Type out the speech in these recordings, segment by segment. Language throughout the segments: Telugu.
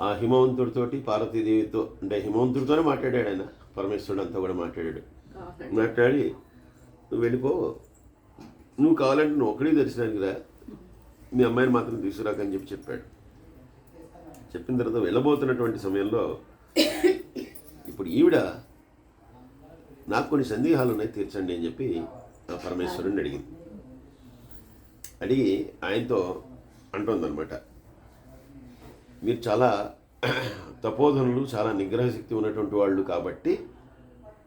ఆ హిమవంతుడితోటి పార్వతీదేవితో అంటే హిమవంతుడితోనే మాట్లాడాడు ఆయన. పరమేశ్వరుడు అంతా కూడా మాట్లాడాడు. మాట్లాడి నువ్వు వెళ్ళిపో. నువ్వు కావాలంటే నువ్వు ఒకడే దర్శనానికి రా. మీ అమ్మాయిని మాత్రం తీసుకురాకని చెప్పి చెప్పాడు. చెప్పిన తర్వాత వెళ్ళబోతున్నటువంటి సమయంలో ఇప్పుడు ఈవిడ నాకు కొన్ని సందేహాలు ఉన్నాయి తీర్చండి అని చెప్పి ఆ పరమేశ్వరుని అడిగింది. అడిగి ఆయనతో అంటుందన్నమాట. మీరు చాలా తపోధనులు చాలా నిగ్రహశక్తి ఉన్నటువంటి వాళ్ళు కాబట్టి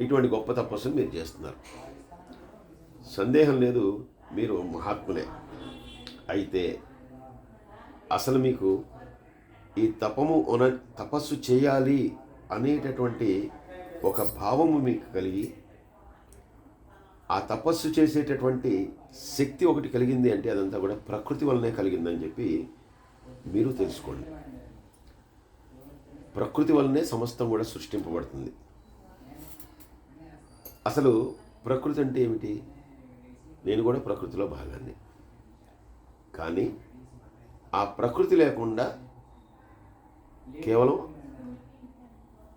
ఇటువంటి గొప్ప తపస్సును మీరు చేస్తున్నారు. సందేహం లేదు మీరు మహాత్ములే. అయితే అసలు మీకు ఈ తపము ఉన తపస్సు చేయాలి అనేటటువంటి ఒక భావము మీకు కలిగి ఆ తపస్సు చేసేటటువంటి శక్తి ఒకటి కలిగింది అంటే అదంతా కూడా ప్రకృతి వల్లనే కలిగిందని చెప్పి మీరు తెలుసుకోండి. ప్రకృతి వల్లనే సమస్తం కూడా సృష్టింపబడుతుంది. అసలు ప్రకృతి అంటే ఏమిటి? నేను కూడా ప్రకృతిలో భాగాన్ని. కానీ ఆ ప్రకృతి లేకుండా కేవలం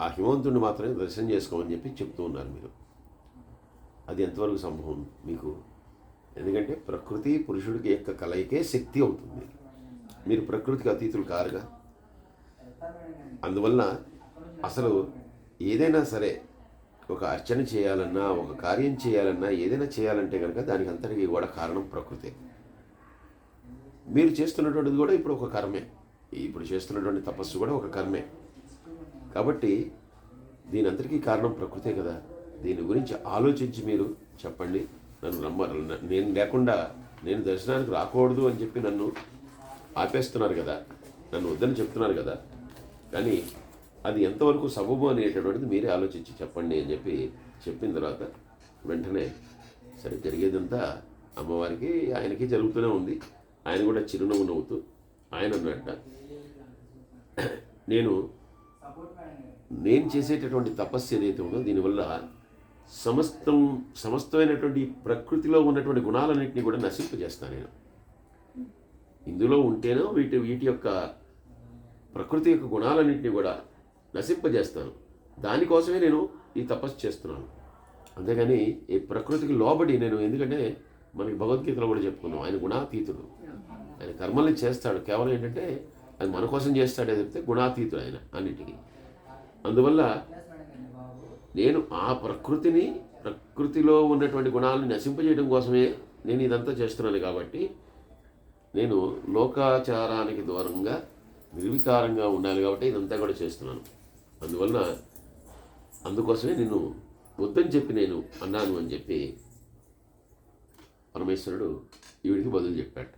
ఆ హిమవంతుడిని మాత్రమే దర్శనం చేసుకోమని చెప్పి చెప్తూ ఉన్నారు మీరు. అది ఎంతవరకు సంభవం మీకు? ఎందుకంటే ప్రకృతి పురుషుడికి యొక్క కలయికే శక్తి అవుతుంది మీరు ప్రకృతికి అతీతులు కారుగా. అందువల్ల అసలు ఏదైనా సరే ఒక అర్చన చేయాలన్నా ఒక కార్యం చేయాలన్నా ఏదైనా చేయాలంటే కనుక దానికి అంతటికి కూడా కారణం ప్రకృతే. మీరు చేస్తున్నటువంటిది కూడా ఇప్పుడు ఒక కర్మే. ఇప్పుడు చేస్తున్నటువంటి తపస్సు కూడా ఒక కర్మే. కాబట్టి దీని అంతటికీ కారణం ప్రకృతే కదా. దీని గురించి ఆలోచించి మీరు చెప్పండి. నన్ను నమ్మరు నేను లేకుండా నేను దర్శనానికి రాకూడదు అని చెప్పి నన్ను ఆపేస్తున్నారు కదా. నన్ను వద్దని చెప్తున్నారు కదా. కానీ అది ఎంతవరకు సబబు అనేటటువంటిది మీరే ఆలోచించి చెప్పండి అని చెప్పి చెప్పిన తర్వాత వెంటనే సరే జరిగేదంతా అమ్మవారికి ఆయనకి జరుగుతూనే ఉంది. ఆయన కూడా చిరునవ్వు నవ్వుతూ ఆయన అన్నట్ట నేను నేను చేసేటటువంటి తపస్సు ఏదైతే ఉందో దీనివల్ల సమస్తం సమస్తమైనటువంటి ప్రకృతిలో ఉన్నటువంటి గుణాలన్నింటినీ కూడా నశింపజేస్తాను నేను. ఇందులో ఉంటేనో వీటి వీటి యొక్క ప్రకృతి యొక్క గుణాలన్నింటినీ కూడా నశింపజేస్తాను. దానికోసమే నేను ఈ తపస్సు చేస్తున్నాను. అంతేగాని ఈ ప్రకృతికి లోబడి నేను ఎందుకంటే మనకి భగవద్గీతలో కూడా చెప్పుకున్నాం ఆయన గుణాతీతుడు. ఆయన కర్మల్ని చేస్తాడు. కేవలం ఏంటంటే అది మన కోసం చేస్తాడే చెప్తే గుణాతీతుడు ఆయన అన్నిటికీ. అందువల్ల నేను ఆ ప్రకృతిని ప్రకృతిలో ఉన్నటువంటి గుణాలను నశింపజేయడం కోసమే నేను ఇదంతా చేస్తున్నాను కాబట్టి నేను లోకాచారానికి దూరంగా నిర్వికారంగా ఉండాలి కాబట్టి ఇదంతా కూడా చేస్తున్నాను. అందువలన అందుకోసమే నేను వద్దని చెప్పి నేను అన్నాను అని చెప్పి పరమేశ్వరుడు ఈవిడికి బదులు చెప్పాడు.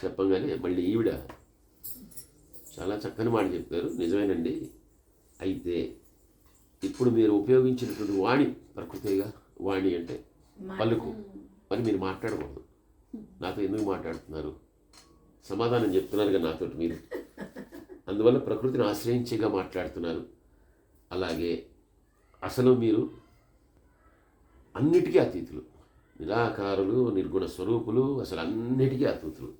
చెప్పంగానే మళ్ళీ ఈవిడ చాలా చక్కని మాట చెప్పారు. నిజమేనండి. అయితే ఇప్పుడు మీరు ఉపయోగించినటువంటి వాణి ప్రకృతిగా వాణి అంటే పలుకు. మరి మీరు మాట్లాడకూడదు. నాతో ఎందుకు మాట్లాడుతున్నారు? సమాధానం చెప్తున్నారు కదా నాతో మీరు. అందువల్ల ప్రకృతిని ఆశ్రయించేగా మాట్లాడుతున్నారు. అలాగే అసలు మీరు అన్నిటికీ అతీతులు. నిరాకారులు నిర్గుణ స్వరూపులు అసలు అన్నిటికీ అతీతులు.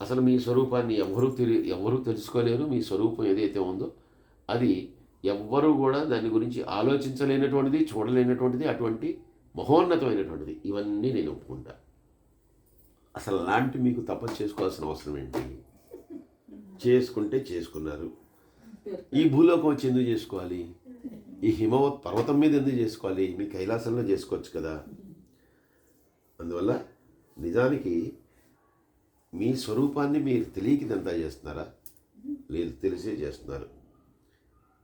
అసలు మీ స్వరూపాన్ని ఎవరు తెలి ఎవరు తెలుసుకోలేరు. మీ స్వరూపం ఏదైతే ఉందో అది ఎవ్వరూ కూడా దాని గురించి ఆలోచించలేనటువంటిది చూడలేనటువంటిది అటువంటి మహోన్నతమైనటువంటిది. ఇవన్నీ నేను ఒప్పుకుంటా. అసలు లాంటి మీకు తపస్సు చేసుకోవాల్సిన అవసరం ఏంటి? చేసుకుంటే చేసుకున్నారు. ఈ భూలోకం వచ్చి ఎందుకు చేసుకోవాలి? ఈ హిమవత్ పర్వతం మీద ఎందుకు చేసుకోవాలి? మీ కైలాసంలో చేసుకోవచ్చు కదా. అందువల్ల నిజానికి మీ స్వరూపాన్ని మీరు తెలియకిదంతా చేస్తున్నారా? లేదు తెలిసే చేస్తున్నారు.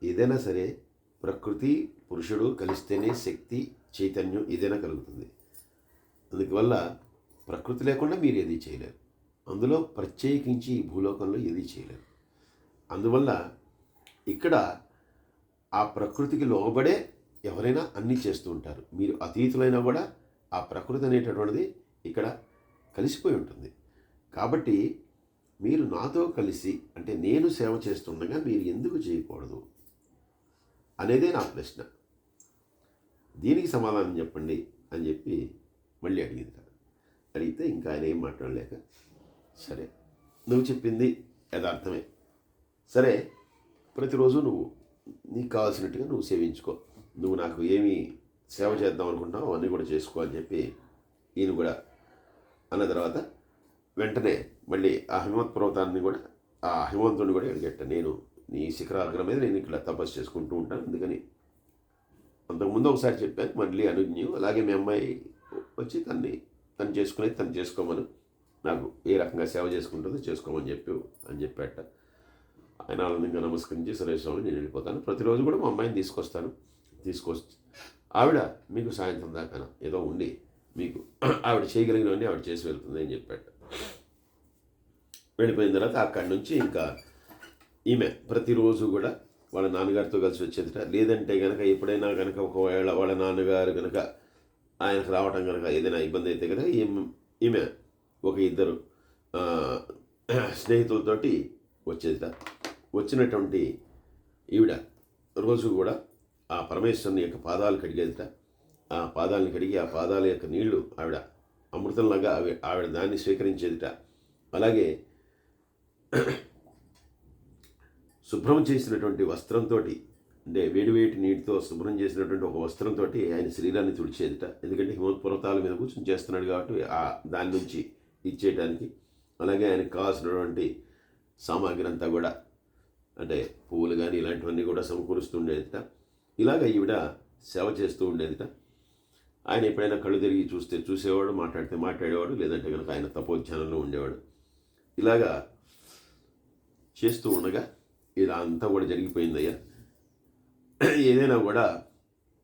ఏదైనా సరే ప్రకృతి పురుషుడు కలిస్తేనే శక్తి చైతన్యం ఏదైనా కలుగుతుంది. అందువల్ల ప్రకృతి లేకుండా మీరు ఏది చేయలేరు. అందులో ప్రత్యేకించి ఈ భూలోకంలో ఏది చేయలేరు. అందువల్ల ఇక్కడ ఆ ప్రకృతికి లోబడే ఎవరైనా అన్నీ చేస్తూ ఉంటారు. మీరు అతీతులైనా కూడా ఆ ప్రకృతి అనేటటువంటిది ఇక్కడ కలిసిపోయి ఉంటుంది. కాబట్టి మీరు నాతో కలిసి అంటే నేను సేవ చేస్తుండగా మీరు ఎందుకు చేయకూడదు? అనేదే నా ప్రశ్న. దీనికి సమాధానం చెప్పండి అని చెప్పి మళ్ళీ అడిగింది అడిగితే ఇంకా ఆయన ఏం మాట్లాడలేక సరే నువ్వు చెప్పింది యథార్థమే. సరే ప్రతిరోజు నువ్వు నీకు కావాల్సినట్టుగా నువ్వు సేవించుకో. నువ్వు నాకు ఏమి సేవ చేద్దాం అనుకుంటున్నావు అవన్నీ కూడా చేసుకో అని చెప్పి ఈయన కూడా అన్న తర్వాత వెంటనే మళ్ళీ ఆ హిమవత్ పర్వతాన్ని కూడా ఆ హిమవంతుడిని కూడా అడిగట్ట నేను నీ శిఖరాగ్రం మీద నేను ఇక్కడ తపస్సు చేసుకుంటూ ఉంటాను. అందుకని అంతకుముందు ఒకసారి చెప్పాను మళ్ళీ అనుజ్ఞ. అలాగే మీ అమ్మాయి వచ్చి తన్ని తను చేసుకునేది తను చేసుకోమను. నాకు ఏ రకంగా సేవ చేసుకుంటుందో చేసుకోమని చెప్పి అని చెప్పాట. ఆయన ఆనందంగా నమస్కరించి సురేష్ స్వామి నేను వెళ్ళిపోతాను. ప్రతిరోజు కూడా మా అమ్మాయిని తీసుకొస్తాను. తీసుకొచ్చి ఆవిడ మీకు సాయంత్రం దాకా ఏదో ఉండి మీకు ఆవిడ చేయగలిగినవన్నీ ఆవిడ చేసి వెళ్తుంది అని చెప్పాట. వెళ్ళిపోయిన తర్వాత అక్కడి నుంచి ఇంకా ఈమె ప్రతిరోజు కూడా వాళ్ళ నాన్నగారితో కలిసి వచ్చేదిట. లేదంటే కనుక ఎప్పుడైనా కనుక ఒకవేళ వాళ్ళ నాన్నగారు కనుక ఆయనకు రావటం కనుక ఏదైనా ఇబ్బంది అయితే కనుక ఈమె ఈమె ఒక ఇద్దరు స్నేహితులతోటి వచ్చేదిట. వచ్చినటువంటి ఈవిడ రోజు కూడా ఆ పరమేశ్వరుని యొక్క పాదాలు కడిగేదిట. ఆ పాదాలను కడిగి ఆ పాదాల యొక్క నీళ్ళు ఆవిడ అమృతంలాగా ఆవి ఆవిడ దాన్ని స్వీకరించేదిట. అలాగే శుభ్రం చేసినటువంటి వస్త్రంతో అంటే వేడివేటి నీటితో శుభ్రం చేసినటువంటి ఒక వస్త్రంతో ఆయన శరీరాన్ని తుడిచేదిట. ఎందుకంటే హిమవత్ పర్వతాల మీద కూర్చొని చేస్తున్నాడు కాబట్టి ఆ దాని నుంచి ఇచ్చేయడానికి అలాగే ఆయనకు కావాల్సినటువంటి సామాగ్రి అంతా కూడా అంటే పువ్వులు కానీ ఇలాంటివన్నీ కూడా సమకూరుస్తూ ఉండేదిట. ఇలాగ ఈవిడ సేవ చేస్తూ ఉండేదిట. ఆయన ఎప్పుడైనా కళ్ళు తిరిగి చూస్తే చూసేవాడు మాట్లాడితే మాట్లాడేవాడు లేదంటే కనుక ఆయన తపోధ్యానంలో ఉండేవాడు. ఇలాగా చేస్తూ ఉండగా ఇలా అంతా కూడా జరిగిపోయిందయ్యా. ఏదైనా కూడా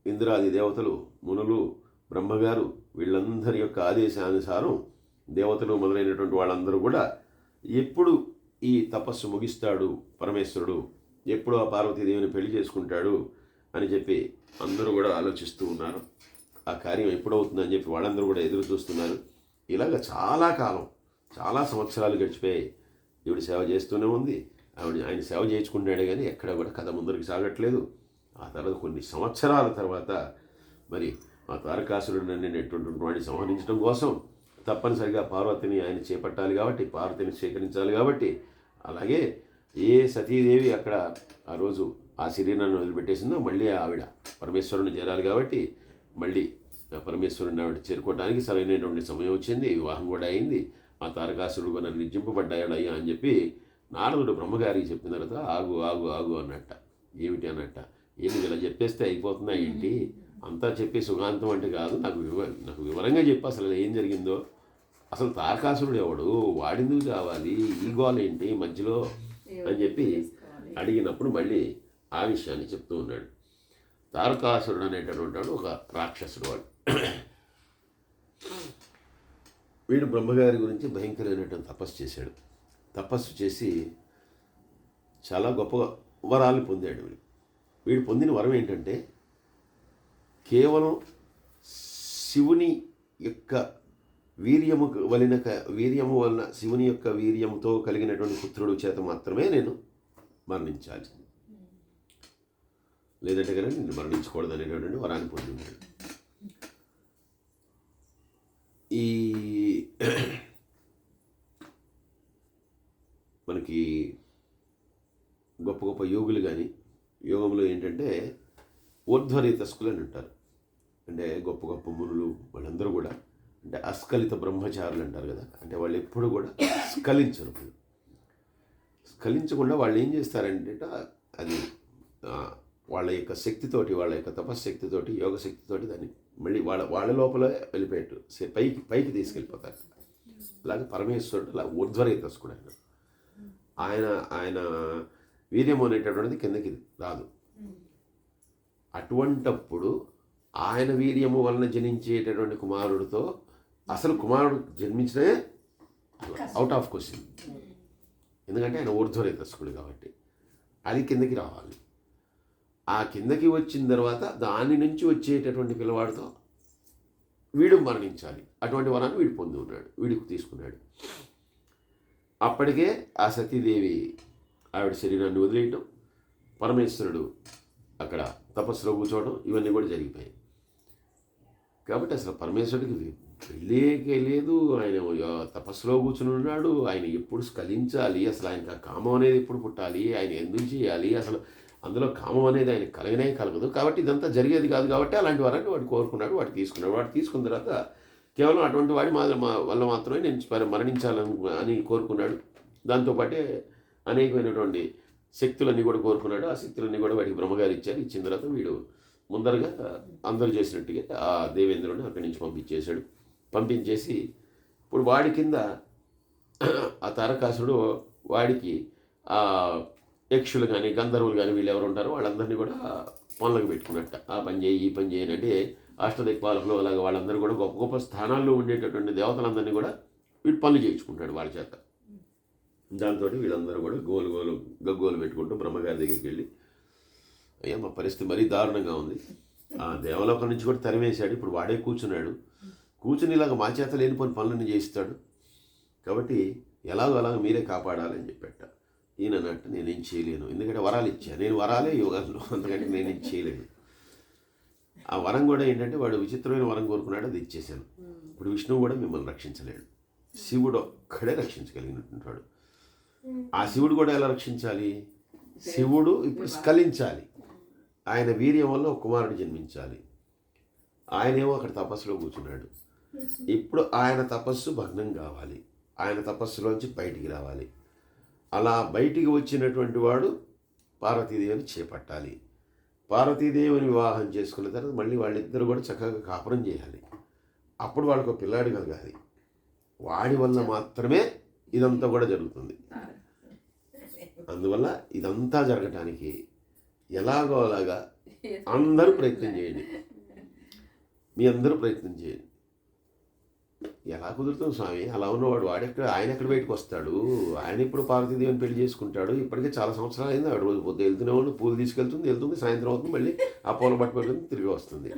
ఇంద్రాది దేవతలు మునులు బ్రహ్మగారు వీళ్ళందరి యొక్క ఆదేశానుసారం దేవతలు మొదలైనటువంటి వాళ్ళందరూ కూడా ఎప్పుడు ఈ తపస్సు ముగిస్తాడు పరమేశ్వరుడు ఎప్పుడు ఆ పార్వతీదేవిని పెళ్ళి చేసుకుంటాడు అని చెప్పి అందరూ కూడా ఆలోచిస్తూ ఉన్నారు. ఆ కార్యం ఎప్పుడవుతుందని చెప్పి వాళ్ళందరూ కూడా ఎదురు చూస్తున్నారు. ఇలాగ చాలా కాలం చాలా సంవత్సరాలు గడిచిపోయాయి. ఈవిడ సేవ చేస్తూనే ఉంది. ఆవిడ ఆయన సేవ చేయించుకుంటాడే కానీ ఎక్కడ కూడా కథ ముందరికి సాగట్లేదు. ఆ తర్వాత కొన్ని సంవత్సరాల తర్వాత మరి ఆ తారకాసురుడు అనేటటువంటి వాడిని సంహరించడం కోసం తప్పనిసరిగా పార్వతిని ఆయన చేపట్టాలి కాబట్టి పార్వతిని స్వీకరించాలి కాబట్టి అలాగే ఏ సతీదేవి అక్కడ ఆ రోజు ఆ శరీరాన్ని వదిలిపెట్టేసిందో మళ్ళీ ఆవిడ పరమేశ్వరుని చేరాలి కాబట్టి మళ్ళీ పరమేశ్వరుని ఆవిడ చేరుకోవడానికి సరైనటువంటి సమయం వచ్చింది వివాహం కూడా అయింది. ఆ తారకాసురుడు కూడా నిర్జింపబడ్డాడు అయ్యా అని చెప్పి నారదుడు బ్రహ్మగారికి చెప్పిన తర్వాత ఆగు ఆగు ఆగు అన్నట్ట. ఏమిటి అన్నట్ట? ఏమి ఇలా చెప్పేస్తే అయిపోతుందా ఏంటి? అంతా చెప్పి సుగాంతం అంటే కాదు నాకు వివ నాకు వివరంగా చెప్పి అసలు ఏం జరిగిందో. అసలు తారకాసురుడు ఎవడు? వాడిందుకు కావాలి? ఈ గోల ఏంటి? మధ్యలో అని చెప్పి అడిగినప్పుడు మళ్ళీ ఆ విషయాన్ని చెప్తూ ఉన్నాడు. తారకాసురుడు అనేటటువంటి వాడు ఒక రాక్షసుడు వాడు. వీడు బ్రహ్మగారి గురించి భయంకరమైనటువంటి తపస్సు చేశాడు. తపస్సు చేసి చాలా గొప్ప వరాలు పొందాడు వీడు. వీడు పొందిన వరం ఏంటంటే కేవలం శివుని యొక్క వీర్యము వలన క- వీర్యము వలన శివుని యొక్క వీర్యముతో కలిగినటువంటి పుత్రుడు చేత మాత్రమే నేను మరణించాలి. లేదంటే కనుక నేను మరణించకూడదు అనేటటువంటి వరాన్ని పొందినాడు ఈ మనకి గొప్ప గొప్ప యోగులు కానీ యోగంలో ఏంటంటే ఊర్ధ్వరీతస్కులు అని అంటారు. అంటే గొప్ప గొప్ప మునులు వాళ్ళందరూ కూడా అంటే అస్ఖలిత బ్రహ్మచారులు అంటారు కదా అంటే వాళ్ళు ఎప్పుడు కూడా స్కలించరు. స్ఖలించకుండా వాళ్ళు ఏం చేస్తారంటే అది వాళ్ళ యొక్క శక్తితోటి వాళ్ళ యొక్క తపశ్శక్తితోటి యోగ శక్తితోటి దాన్ని మళ్ళీ వాళ్ళ వాళ్ళ లోపల వెళ్ళిపోయేట్టు పైకి పైకి తీసుకెళ్ళిపోతారు. అలాగే పరమేశ్వరుడు అలా ఊర్ధ్వరీతస్కుడు ఆయన ఆయన ఆయన వీర్యం అనేటటువంటిది కిందకి రాదు. అటువంటప్పుడు ఆయన వీర్యము వలన జనించేటటువంటి కుమారుడితో అసలు కుమారుడు జన్మించడమే అవుట్ ఆఫ్ క్వశ్చన్. ఎందుకంటే ఆయన ఊర్ధ్వరేతస్కుడు కాబట్టి. అది కిందకి రావాలి. ఆ కిందకి వచ్చిన తర్వాత దాని నుంచి వచ్చేటటువంటి పిల్లవాడితో వీడు మరణించాలి. అటువంటి వరాన్ని వీడు పొంది ఉన్నాడు వీడికి తీసుకున్నాడు. అప్పటికే ఆ సతీదేవి ఆవిడ శరీరాన్ని వదిలేయటం పరమేశ్వరుడు అక్కడ తపస్సులో కూర్చోవడం ఇవన్నీ కూడా జరిగిపోయాయి. కాబట్టి అసలు పరమేశ్వరుడికి పెళ్ళికే లేదు. ఆయన తపస్సులో కూర్చుని ఉన్నాడు. ఆయన ఎప్పుడు స్కలించాలి అసలు ఆయనకు కామం అనేది ఎప్పుడు పుట్టాలి? ఆయన ఎందుకు చేయాలి? అసలు అందులో కామం అనేది ఆయన కలగనే కలగదు. కాబట్టి ఇదంతా జరిగేది కాదు కాబట్టి అలాంటి వారాన్ని వాడు కోరుకున్నాడు వాడు తీసుకున్నాడు. వాడు తీసుకున్న తర్వాత కేవలం అటువంటి వాడి మా వల్ల మాత్రమే నేను స్మర- మరణించాలని అని కోరుకున్నాడు. దాంతోపాటే అనేకమైనటువంటి శక్తులన్నీ కూడా కోరుకున్నాడు. ఆ శక్తులన్నీ కూడా వాడికి బ్రహ్మగారు ఇచ్చారు. ఇచ్చిన తర్వాత వీడు ముందరగా అందరూ చేసినట్టుగా ఆ దేవేంద్రుడిని అక్కడి నుంచి పంపించేశాడు. పంపించేసి ఇప్పుడు వాడి కింద ఆ తారకాసుడు వాడికి ఆ యక్షులు కానీ గంధర్వులు కానీ వీళ్ళు ఎవరు ఉంటారో వాళ్ళందరినీ కూడా పనులకు పెట్టుకున్నట్ట. ఆ పని చేయి ఈ పని చేయనంటే అష్టదిక్పాలకులు అలాగే వాళ్ళందరూ కూడా గొప్ప గొప్ప స్థానాల్లో ఉండేటటువంటి దేవతలందరినీ కూడా వీడు పనులు చేయించుకుంటాడు వాళ్ళ చేత. దాంతో వీళ్ళందరూ కూడా గోలు గోలు గగ్గోలు పెట్టుకుంటూ బ్రహ్మగారి దగ్గరికి వెళ్ళి అయ్యా మా పరిస్థితి మరీ దారుణంగా ఉంది. ఆ దేవలోకం నుంచి కూడా తరిమేశాడు. ఇప్పుడు వాడే కూర్చున్నాడు. కూర్చుని ఇలాగ మా చేత లేనిపోని పనులన్నీ చేయిస్తాడు. కాబట్టి ఎలాగో అలాగ మీరే కాపాడాలని చెప్పాట. ఈయన అన్నట్టు నేనేం చేయలేను. ఎందుకంటే వరాలు ఇచ్చా. నేను వరాలే యోగాలు. అందుకంటే నేనేం చేయలేను. ఆ వరం కూడా ఏంటంటే వాడు విచిత్రమైన వరం కోరుకున్నాడు అది ఇచ్చేశాను. ఇప్పుడు విష్ణువు కూడా మిమ్మల్ని రక్షించలేడు. శివుడు ఒక్కడే రక్షించగలిగినటువంటి వాడు. ఆ శివుడు కూడా ఎలా రక్షించాలి? శివుడు ఇప్పుడు స్కలించాలి ఆయన వీర్యం వల్ల ఒక కుమారుడు జన్మించాలి. ఆయనేమో అక్కడ తపస్సులో కూర్చున్నాడు. ఇప్పుడు ఆయన తపస్సు భగ్నం కావాలి. ఆయన తపస్సులోంచి బయటికి రావాలి. అలా బయటికి వచ్చినటువంటి వాడు పార్వతీదేవిని చేపట్టాలి. పార్వతీదేవిని వివాహం చేసుకున్న తర్వాత మళ్ళీ వాళ్ళిద్దరు కూడా చక్కగా కాపురం చేయాలి. అప్పుడు వాళ్ళకు ఒక పిల్లాడు కలగాలి వాడి వల్ల మాత్రమే ఇదంతా కూడా జరుగుతుంది. అందువల్ల ఇదంతా జరగటానికి ఎలాగో అలాగా అందరూ ప్రయత్నం చేయండి. మీ అందరూ ప్రయత్నం చేయండి. ఎలా కుదురుతుంది స్వామి? అలా ఉన్నవాడు వాడెక్కడ ఆయన ఎక్కడ బయటకు వస్తాడు ఆయన ఇప్పుడు పార్వతీదేవిని పెళ్ళి చేసుకుంటాడు. ఇప్పటికే చాలా సంవత్సరాలు అయింది ఆవిడ రోజు పొద్దు వెళ్తూనే పూలు తీసుకెళ్తుంది వెళ్తుంది సాయంత్రం అవుతుంది మళ్ళీ ఆ పూల బట్ట తిరిగి వస్తుంది.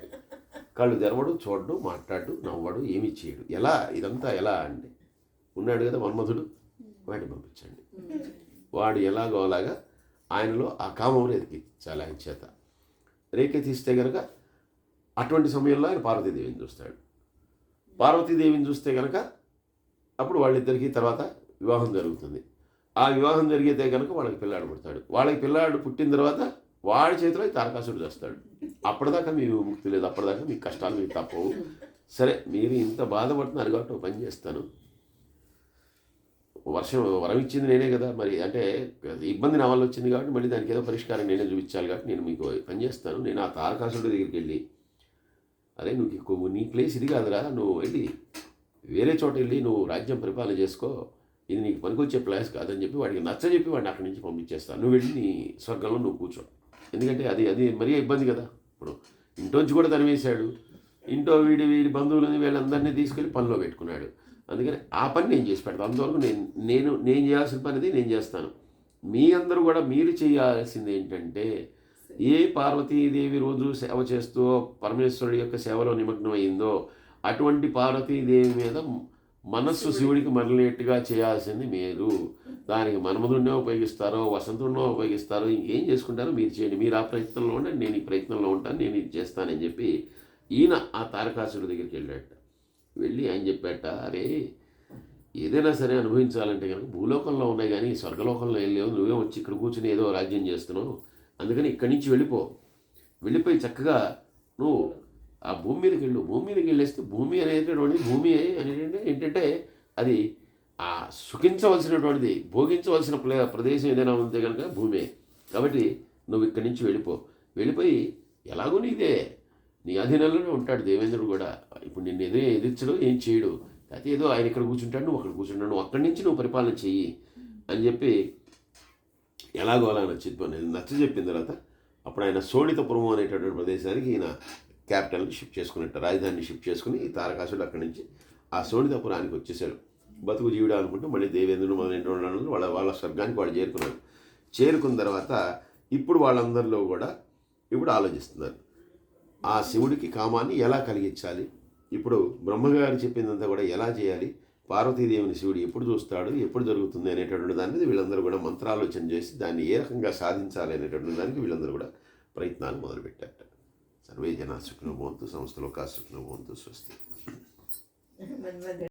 కళ్ళు తెరవడు చూడడు మాట్లాడు నవ్వడు ఏమి చేయడు. ఎలా? ఇదంతా ఎలా అండి? ఉన్నాడు కదా మన్మధుడు? వాడిని పంపించండి. వాడు ఎలాగో అలాగా ఆయనలో ఆ కామం రేకెత్తించాలి ఆయన చేత. రేకెత్తిస్తే కనుక అటువంటి సమయంలో ఆయన పార్వతీదేవిని చూస్తాడు. పార్వతీదేవిని చూస్తే కనుక అప్పుడు వాళ్ళిద్దరికీ తర్వాత వివాహం జరుగుతుంది. ఆ వివాహం జరిగితే కనుక వాళ్ళకి పిల్లాడు పుడతాడు. వాళ్ళకి పిల్లాడు పుట్టిన తర్వాత వాడి చేతిలో తారకాసుడు చేస్తాడు. అప్పటిదాకా మీరు ముక్తి లేదు. అప్పటిదాకా మీ కష్టాలు మీకు తప్పవు. సరే మీరు ఇంత బాధపడుతున్నారు కాబట్టి పని చేస్తాను. వర్షం వరం ఇచ్చింది నేనే కదా. మరి అంటే ఇబ్బంది నా వల్ల వచ్చింది కాబట్టి మళ్ళీ దానికి ఏదో పరిష్కారం నేనే చూపించాలి కాబట్టి నేను మీకు పని చేస్తాను. నేను ఆ తారకాసుడి దగ్గరికి వెళ్ళి అరే నువ్వు ఎక్కువ నీ ప్లేస్ ఇది కాదురా నువ్వు వెళ్ళి వేరే చోట వెళ్ళి నువ్వు రాజ్యం పరిపాలన చేసుకో ఇది నీకు పనికొచ్చే ప్లేస్ కాదని చెప్పి వాడికి నచ్చజెప్పి వాడిని అక్కడి నుంచి పంపించేస్తాను నువ్వు వెళ్ళి నీ స్వర్గంలో నువ్వు కూర్చో. ఎందుకంటే అది అది మరీ ఇబ్బంది కదా. ఇప్పుడు ఇంట్లోంచి కూడా తరివేశాడు ఇంట్లో వీడి వీడి బంధువులని వీళ్ళందరినీ తీసుకెళ్ళి పనిలో పెట్టుకున్నాడు. అందుకని ఆ పని నేను చేసి పెడతాను అందువరకు నేను నేను నేను చేయాల్సిన పనిది నేను చేస్తాను. మీ అందరూ కూడా మీరు చేయాల్సింది ఏంటంటే ఏ పార్వతీదేవి రోజు సేవ చేస్తూ పరమేశ్వరుడి యొక్క సేవలో నిమగ్నమైందో అటువంటి పార్వతీదేవి మీద మనస్సు శివుడికి మరలేట్టుగా చేయాల్సింది మీరు. దానికి మన్మధుడినే ఉపయోగిస్తారో వసంతుడినో ఉపయోగిస్తారో ఇంకేం చేసుకుంటారో మీరు చేయండి. మీరు ఆ ప్రయత్నంలో ఉండండి నేను ఈ ప్రయత్నంలో ఉంటాను నేను ఇది చేస్తానని చెప్పి ఈయన ఆ తారకాసుడి దగ్గరికి వెళ్ళాట వెళ్ళి ఆయన చెప్పాట అరే ఏదైనా సరే అనుభవించాలంటే కనుక భూలోకంలో ఉన్నాయి కానీ స్వర్గలోకంలో ఏం లేవు. నువ్వే వచ్చి ఇక్కడ కూర్చుని ఏదో రాజ్యం చేస్తున్నావు? అందుకని ఇక్కడి నుంచి వెళ్ళిపో. వెళ్ళిపోయి చక్కగా నువ్వు ఆ భూమి మీదకి వెళ్ళు. భూమి మీదకి వెళ్ళేస్తే భూమి అనేటటువంటి భూమి అనేటంటే ఏంటంటే అది ఆ సుఖించవలసినటువంటిది భోగించవలసిన ప్లే ప్రదేశం ఏదైనా ఉంటే కనుక భూమే. కాబట్టి నువ్వు ఇక్కడి నుంచి వెళ్ళిపో. వెళ్ళిపోయి ఎలాగో నీదే. నీ అధీనంలోనే ఉంటాడు దేవేంద్రుడు కూడా. ఇప్పుడు నిన్ను ఎదే ఎదిరించడం ఏం చేయడు. అయితే ఏదో ఆయన ఇక్కడ కూర్చుంటాడు నువ్వు అక్కడ కూర్చుంటాడు నువ్వు అక్కడి నుంచి నువ్వు పరిపాలన చెయ్యి అని చెప్పి ఎలాగో అలా నచ్చి నచ్చ చెప్పిన తర్వాత అప్పుడు ఆయన సోడితపురం అనేటటువంటి ప్రదేశానికి ఈయన క్యాపిటల్ని షిఫ్ట్ చేసుకున్నట్టు రాజధానిని షిఫ్ట్ చేసుకుని ఈ తారకాసుడు అక్కడి నుంచి ఆ సోడితపురానికి వచ్చేసాడు. బతుకు జీవుడు అనుకుంటూ మళ్ళీ దేవేంద్రుడు మొదలైన వాళ్ళ వాళ్ళ స్వర్గానికి వాళ్ళు చేరుకున్నారు. చేరుకున్న తర్వాత ఇప్పుడు వాళ్ళందరిలో కూడా ఇప్పుడు ఆలోచిస్తున్నారు. ఆ శివుడికి కామాన్ని ఎలా కలిగించాలి? ఇప్పుడు బ్రహ్మగారు చెప్పిందంతా కూడా ఎలా చేయాలి? పార్వతీదేవిని శివుడు ఎప్పుడు చూస్తాడు ఎప్పుడు జరుగుతుంది అనేటటువంటి దాని మీద వీళ్ళందరూ కూడా మంత్రాలోచన చేసి దాన్ని ఏ రకంగా సాధించాలి అనేటటువంటి దానికి వీళ్ళందరూ కూడా ప్రయత్నాలు మొదలుపెట్టారట. సర్వే జనా సుఖినోభవంతు సంస్థలో కా సుఖినో స్వస్తి.